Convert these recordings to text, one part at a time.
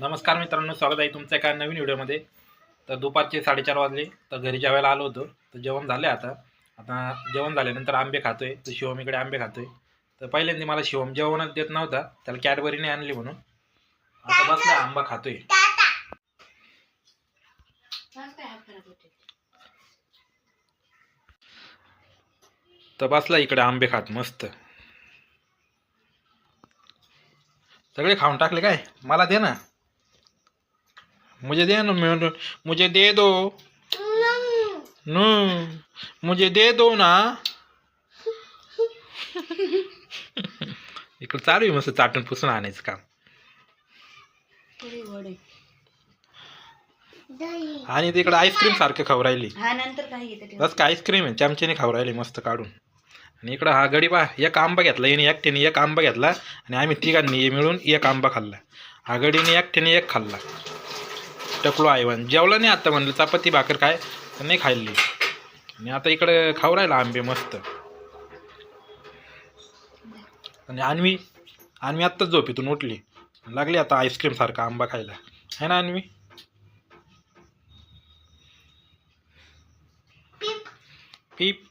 नमस्कार मित्रांनो स्वागत आहे तुमच्या एका नवीन व्हिडिओमध्ये. तर दुपारचे साडेचार वाजले तर घरी जेवायला आलो होतो तर जेवण झाले आता. आता जेवण झाल्यानंतर आंबे खातोय तर शिवम इकडे आंबे खातोय. तर पहिल्यांदा मला शिवम जेवणच देत नव्हता त्याला कॅडबरीने आणली म्हणून. आता बसला आंबा खातोय. तर बसला इकडे आंबे खात मस्त. सगळे खाऊन टाकले काय? मला दे ना. मुझे दे ना मैं मुझे दे दो। नो मुझे दे दो ना। इकडे चालू आहे मस्त चाटून पुसून आणायचं काम. आणि तिकडे आईस्क्रीम सारखं खाऊ राहिली. हा. बस का आईस्क्रीम आहे चमच्याने खाऊ राहिली मस्त काढून. आणि इकडं हा गडी बा एक आंबा घेतला याने एकट्याने एक आंबा घेतला आणि आम्ही तिघांनी मिळून एक आंबा खाल्ला. हा गडीने एकट्याने एक खाल्ला. टकलो आईवान जेवला नाही आता म्हणलं चपाती भाकर काय? तर नाही खाल्ली. आणि आता इकडं खाऊ राहिला आंबे मस्त. आणि अन्वी अन्वी आत्ताच झोपेतून उठली. लागली आता आईस्क्रीम सारखा आंबा खायला. है ना अन्वी? पीप.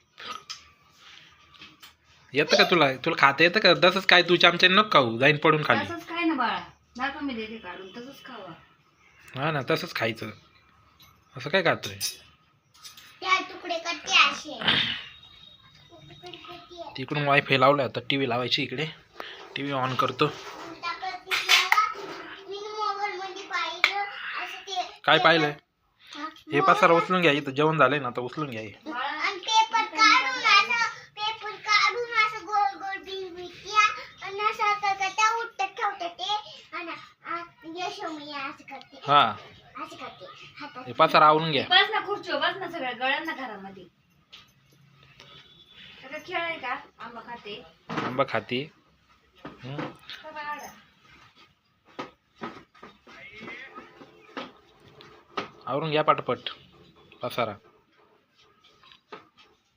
येतं का तुला? तुला खाते येतं का? तसंच काय तू चमच्याने नको खाऊ. जाईन पडून खाली. काय ना बाळा. दाखव मी देते काढून. तसंच खावा. हा ना तसंच खायचं. असं काय खातोय? तिकडून वायफाय लावला आता टी व्ही लावायची इकडे. टी व्ही ऑन करतो. काय पाहिलंय? हे पसारा उचलून घ्या इथं जेवण झालंय ना आता उचलून घ्या हे. बाळा पेपर काढून असं पेपर काढून असं गोल गोल बिल बिट्या आणि असं करते उठत ठेवते ते आणि यशोमयी असं करते हा. असं करते. हातात हे पसारा आवरून घ्या. बस ना खुर्चीवर बस ना सगळ्या ना घरामध्ये. सगळं खेळ आहे का? आंबा खाते. आंबा? आवरून घ्या पटपट. पसारा.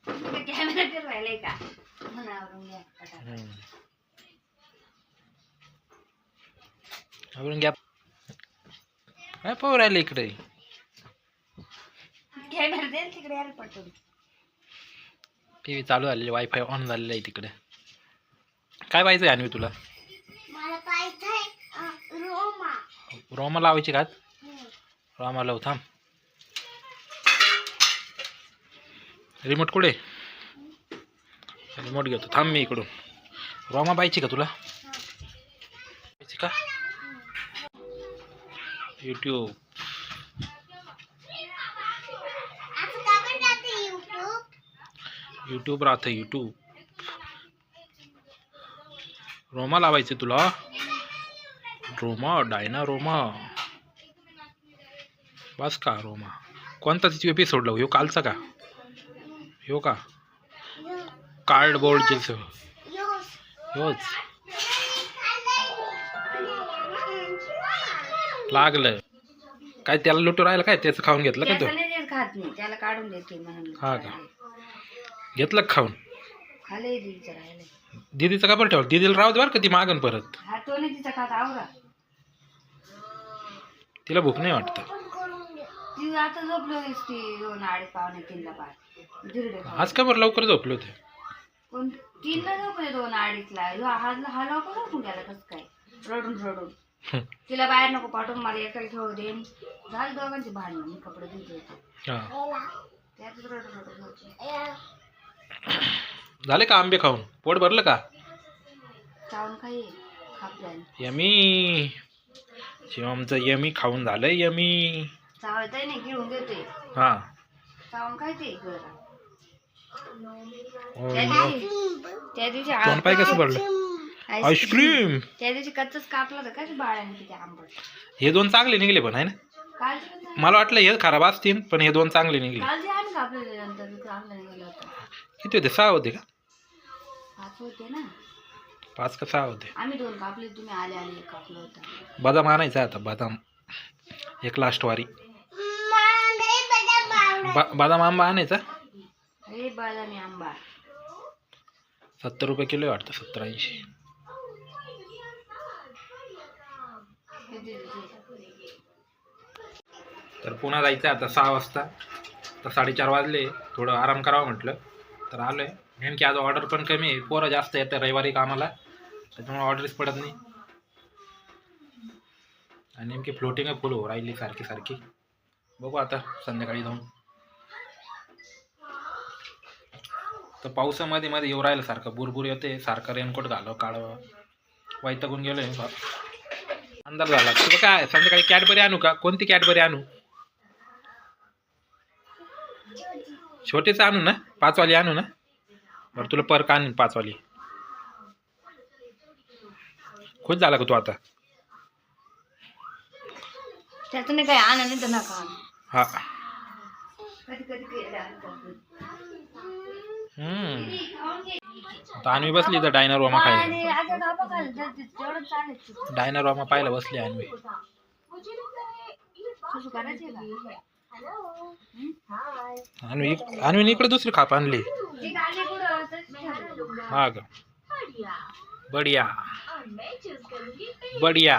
तुला कॅमेरा फिरवायलाय का? म्हणा आवरून घ्या पटापट. हं. आवरून घ्या. काय पाहू राहिले इकडे. कॅमेरा दे तिकडे यायला पटकन. टी व्ही चालू झालेली वायफाय ऑन झालेलं आहे तिकडे. काय पाहिजे अन्वी तुला? मला पाहिजे रोमा. रोमा लावायची का हम्म. रोमा लावू थांब. रिमोट कुठे? रिमोट घेतो थांब मी इकडून. रोमा पाहिजे का तुला? यूट्यूब युट्यूब राहतं यूट्यूब रोमा लावायचे तुला? रोमा डायना रोमा. बस का रोमा? कोणता तिची एपिसोड लावू? ह्यो कालचा का? ह्यो का? कार्डबोर्डचे स- लागलं. काय त्याला लुटू राहिलं काय? त्याचं खाऊन घेतलं का तो? त्याचं नाही देत खात नाही. त्याला काढून देते म्हणून. हा का? घेतलं का खाऊन? खाले दिदीचं राहिले दिदीचं का बरं ठेवलं? दिदीला राहू दे बरं का ती मागन परत. हा तो नाही तिचा खात आवरा. तिला भूक नाही वाटतं. ती आता झोपलो ती दोन अडीच पावणे तीनला आज का बरं लवकर झोपले होते? कोण? तीनला झोपले दोन अडीचला. ह्यो हा हा लवकर झोपून गेला कसं काय? रडून रडून. तिला बाहेर नको पाठवून मला एकट्याला खेळू देईन झालं दोघांची भांडणं मी कपडे धुत होते. हा. झाले का आंबे खाऊन? पोट भरलं का? चावून काही खापल्याने यमी. शिवमचं यमी खाऊन झालं यमी. चावतही नाही गिळून देते. हा. चावून काय ते हो, त्या. दिवशी त्या दिवशी तोंड आ- पाय कसं भरलं? आईस्क्रीम- आईस्क्रीम त्या दिवशी कच्चच कापलं तर काय बाळाने किती आंबट? हे दोन चांगले निघले पण आहे ना? काल मला वाटलं हे खराब असतील पण हे दोन चांगले निघले. काल जे आम्ही कापलेले नंतर चांगलं निघालं होतं. किती होते? सहा होते का? पाच होते ना. पाच का सहा होते? आम्ही दोन कापले तुम्ही आले आले एक कापलं होतं. बदाम आणायचा आता बदाम. एक लास्ट वारी. बा बदाम आंबा आणायचा? हे बदामी आंबा. सत्तर रुपये किलो आहे वाटतं सत्तर ऐंशी. तर पुन्हा जायचं आता सहा वाजता. तर साडेचार वाजले थोडं आराम करावा म्हटलं. तर आलो आहे नेमकी आज ऑर्डर पण कमी आहे. पोरं जास्त येतं रविवारी कामाला. त्याच्यामुळे ऑर्डरच पडत नाही. आणि नेमकी फ्लोटिंग फुल हो राहिली सारखी सारखी. बघू आता संध्याकाळी जाऊन. तर पावसामध्ये मध्ये येऊ राहिलं सारखं. बुरबुर येते सारखं रेनकोट घालो काढ. वैतागून गेलोय. बा. अंधार झाला. तुला काय संध्याकाळी कॅडबरी आणू का? कोणती कॅडबरी आणू? छोटीच आणू ना? पाचवाली आणू ना? बरं तुला परक आणून पाचवाली. खुश झाला का तू आता? त्यातून नका आणू. हा. हम्म. आता आणवी बसली तर डायनर वामा खायला तर डायनर वामा पाहायला बसली आणवी आणवी इकडे दुसरी खाप आणली. हा का बढिया. बढिया. तर?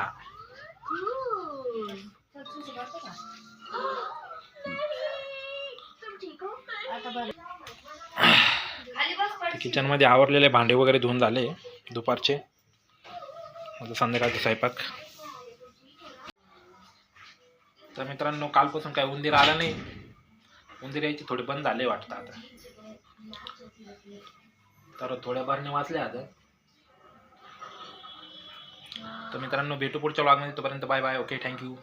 आता बरं. खाली बस पडशील. किचनमध्ये आवरलेले भांडे वगैरे धुवून झाले. दुपारचे. आता संध्याकाळचा स्वयंपाक. तर मित्रांनो कालपासून काय उंदीर आला नाही. उंदीर यायचे थोडे बंद झाले वाटतं आता. तर थोड्या भरणे वाचले आता. तर मित्रांनो भेटू पुढच्या ब्लॉगमध्ये तोपर्यंत बाय बाय ओके थँक्यू